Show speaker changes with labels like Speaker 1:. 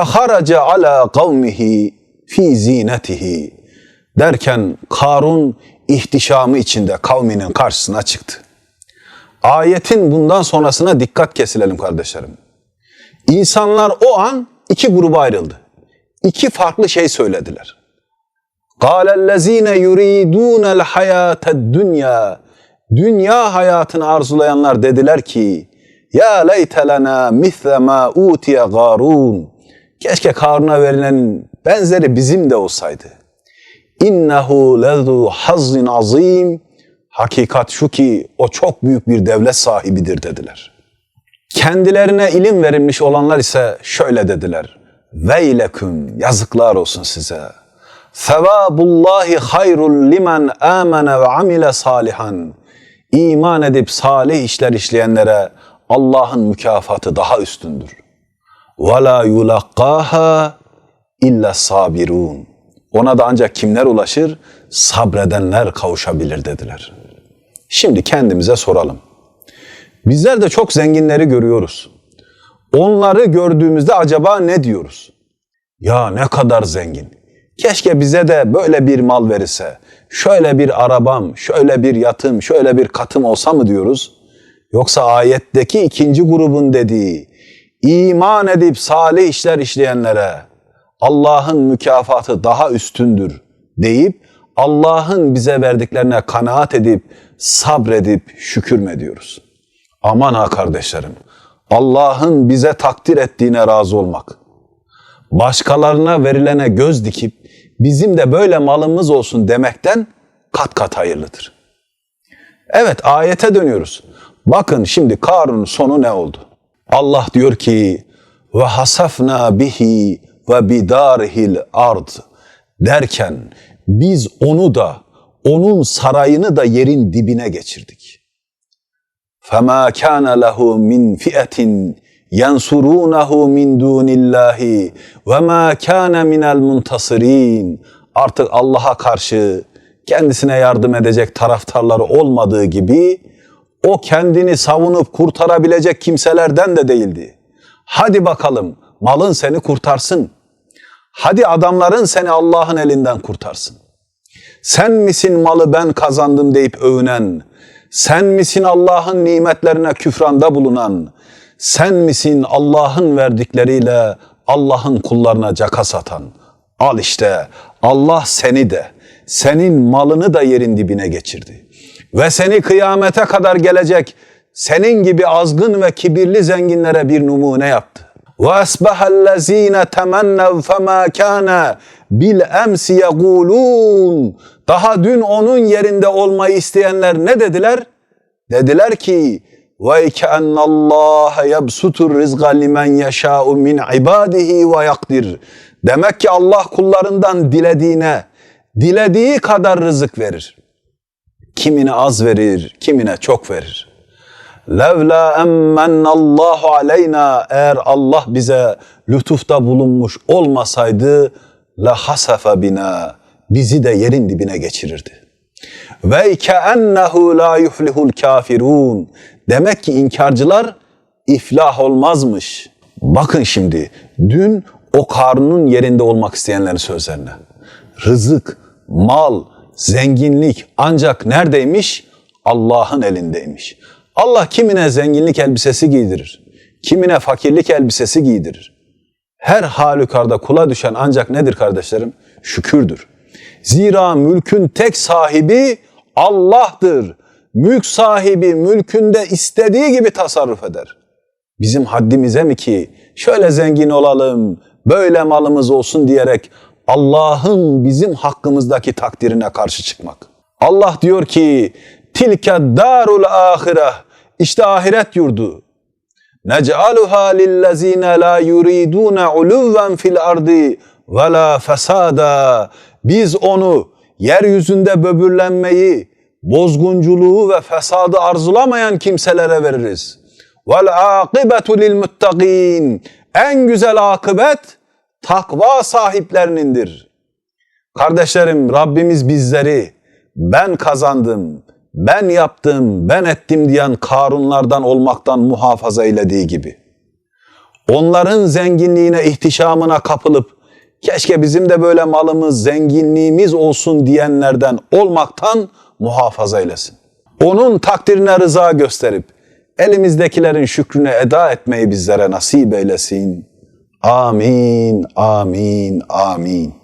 Speaker 1: فَخَرَجَ عَلَى قَوْمِهِ fi zinetihi derken Karun ihtişamı içinde kavminin karşısına çıktı. Ayetin bundan sonrasına dikkat kesilelim kardeşlerim. İnsanlar o an iki gruba ayrıldı. İki farklı şey söylediler. قَالَ الَّذ۪ينَ يُرِيدُونَ الْحَيَاةَ الدُّنْيَا Dünya hayatını arzulayanlar dediler ki Ya leyte lena misle ma utiye Garun Keşke Karun'a verilen benzeri bizim de olsaydı. İnnehu lezu hazzin azim Hakikat şu ki o çok büyük bir devlet sahibidir dediler. Kendilerine ilim verilmiş olanlar ise şöyle dediler. Veyleküm yazıklar olsun size. Sevabullahi hayrul limen amene ve amile salihan. İman edip salih işler işleyenlere Allah'ın mükafatı daha üstündür. Ve la yulakkaha illa sabirun. Ona da ancak kimler ulaşır? Sabredenler kavuşabilir dediler. Şimdi kendimize soralım. Bizler de çok zenginleri görüyoruz. Onları gördüğümüzde acaba ne diyoruz? Ya ne kadar zengin. Keşke bize de böyle bir mal verirse, şöyle bir arabam, şöyle bir yatım, şöyle bir katım olsa mı diyoruz? Yoksa ayetteki ikinci grubun dediği, iman edip salih işler işleyenlere Allah'ın mükafatı daha üstündür deyip Allah'ın bize verdiklerine kanaat edip sabredip şükür mü ediyoruz? Aman ha kardeşlerim, Allah'ın bize takdir ettiğine razı olmak, başkalarına verilene göz dikip bizim de böyle malımız olsun demekten kat kat hayırlıdır. Evet ayete dönüyoruz. Bakın şimdi Karun sonu ne oldu? Allah diyor ki ve hasafna bihi ve bidarihil ard derken biz onu da onun sarayını da yerin dibine geçirdik. فَمَا كَانَ لَهُ مِنْ فِئَةٍ يَنْصُرُونَهُ مِنْ دُونِ اللّٰهِ وَمَا كَانَ مِنَ الْمُنْتَصِرِينَ Artık Allah'a karşı kendisine yardım edecek taraftarları olmadığı gibi o kendini savunup kurtarabilecek kimselerden de değildi. Hadi bakalım malın seni kurtarsın. Hadi adamların seni Allah'ın elinden kurtarsın. Sen misin malı ben kazandım deyip övünen, sen misin Allah'ın nimetlerine küfranda bulunan, sen misin Allah'ın verdikleriyle Allah'ın kullarına caka satan? Al işte Allah seni de, senin malını da yerin dibine geçirdi Ve seni kıyamete kadar gelecek senin gibi azgın ve kibirli zenginlere bir numune yaptı. وَأَسْبَحَ الَّذ۪ينَ تَمَنَّوْا فَمَا كَانَ بِالْاَمْسِ يَقُولُونَ Daha dün onun yerinde olmayı isteyenler ne dediler? Dediler ki وَاِكَأَنَّ اللّٰهَ يَبْسُتُ الرِّزْقَ لِمَنْ يَشَاءُ مِنْ عِبَادِهِ وَيَقْدِرُ Demek ki Allah kullarından dilediğine, dilediği kadar rızık verir. Kimine az verir, kimine çok verir. Levla emmennallahu aleyna eğer Allah bize lütufta bulunmuş olmasaydı la hasafa bina bizi de yerin dibine geçirirdi. Ve keennehu la yuflihul kafirun. Demek ki inkarcılar iflah olmazmış. Bakın şimdi dün o karnının yerinde olmak isteyenlerin sözlerine. Rızık, mal, zenginlik ancak neredeymiş? Allah'ın elindeymiş. Allah kimine zenginlik elbisesi giydirir. Kimine fakirlik elbisesi giydirir. Her halükarda kula düşen ancak nedir kardeşlerim? Şükürdür. Zira mülkün tek sahibi Allah'tır. Mülk sahibi mülkünde istediği gibi tasarruf eder. Bizim haddimize mi ki şöyle zengin olalım, böyle malımız olsun diyerek Allah'ın bizim hakkımızdaki takdirine karşı çıkmak. Allah diyor ki tilke darul ahire işte ahiret yurdu. Nec'aluha lillezine la yuridune uluven fil ardi ve la fesada. Biz onu yeryüzünde böbürlenmeyi, bozgunculuğu ve fesadı arzulamayan kimselere veririz. Vel akibetu lil muttaqin. En güzel akıbet takva sahiplerinindir. Kardeşlerim Rabbimiz bizleri ben kazandım, ben yaptım, ben ettim diyen Karunlardan olmaktan muhafaza eylediği gibi. onların zenginliğine, ihtişamına kapılıp keşke bizim de böyle malımız, zenginliğimiz olsun diyenlerden olmaktan muhafaza eylesin. Onun takdirine rıza gösterip elimizdekilerin şükrüne eda etmeyi bizlere nasip eylesin. Amin, amin, amin.